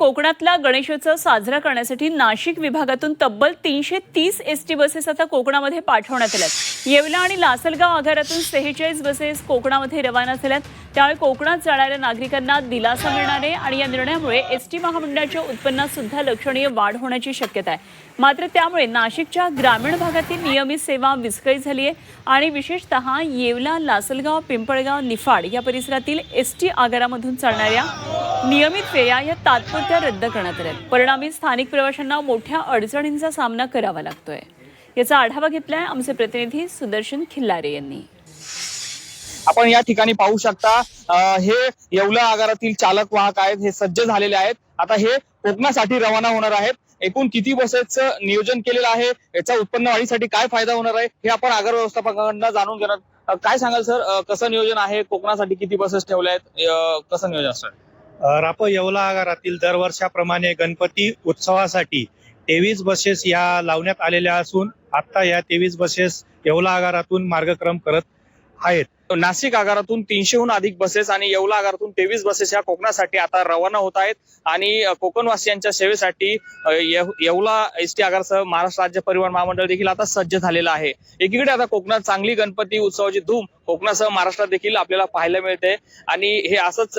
कोकणातला गणेशोत्सव साजरा करण्यासाठी नाशिक विभागातून तब्बल तीनशे तीस एस टी बसेस आता कोकणामध्ये पाठवण्यात आल्यात. येवला आणि लासलगाव आगारातून सेहेचाळीस बसेस कोकणामध्ये रवाना झाल्यात. त्यामुळे कोकणात जाणाऱ्या नागरिकांना दिलासा मिळणार आहे आणि या निर्णयामुळे एस टी महामंडळाच्या उत्पन्नात सुद्धा लक्षणीय वाढ होण्याची शक्यता आहे. मात्र त्यामुळे नाशिकच्या ग्रामीण भागातील नियमित सेवा विस्कळीत झाली आहे आणि विशेषतः येवला लासलगाव पिंपळगाव निफाड या परिसरातील एस टी आगारामधून चालणाऱ्या नियमित फेऱ्या या तात्पुरत्या रद्द करण्यात आल्या आहेत. परिणामी स्थानिक प्रवाशांना मोठ्या अडचणींचा सामना करावा लागतोय. याचा आढावा घेतलाय आमचे प्रतिनिधी सुदर्शन खिल्लारे यांनी. आपण या ठिकाणी पाहू शकता हे येवला आगारातील चालक वाहक आहेत हे सज्ज झालेले आहेत. आता हे कोकणासाठी रवाना होणार आहेत. एकूण किती बसेसचं नियोजन केलेलं आहे? याचा उत्पन्न वाढीसाठी काय फायदा होणार आहे? हे आपण आगार व्यवस्थापकांना जाणून घेणार. काय सांगाल सर? कसं नियोजन आहे? कोकणासाठी किती बसेस ठेवल्या आहेत? कसं नियोजन असतं राप येवला आगारातील दरवर्षाप्रमाणे गणपती उत्सवासाठी तेवीस बसेस या लावण्यात आलेल्या असून आता या तेवीस बसेस येवला आगारातून मार्गक्रम करत आहेत. नाशिक आगारातून तीनशेहून अधिक बसेस आणि येवला आगारातून तेवीस बसेस या कोकणासाठी आता रवाना होत आहेत. आणि कोकणवासियांच्या सेवेसाठी येवला एस टी आगारसह महाराष्ट्र राज्य परिवहन महामंडळ देखील आता सज्ज झालेलं आहे. एकीकडे आता कोकणात चांगली गणपती उत्सवाची धूम कोकणासह महाराष्ट्रात देखील आपल्याला पाहायला मिळते. आणि हे असंच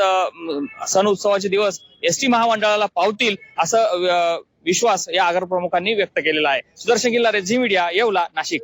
सण उत्सवाचे दिवस एस टी महामंडळाला पावतील असं विश्वास या आगार प्रमुखांनी व्यक्त केलेला आहे. Sudarshan Killare Zee media Yeola Nashik.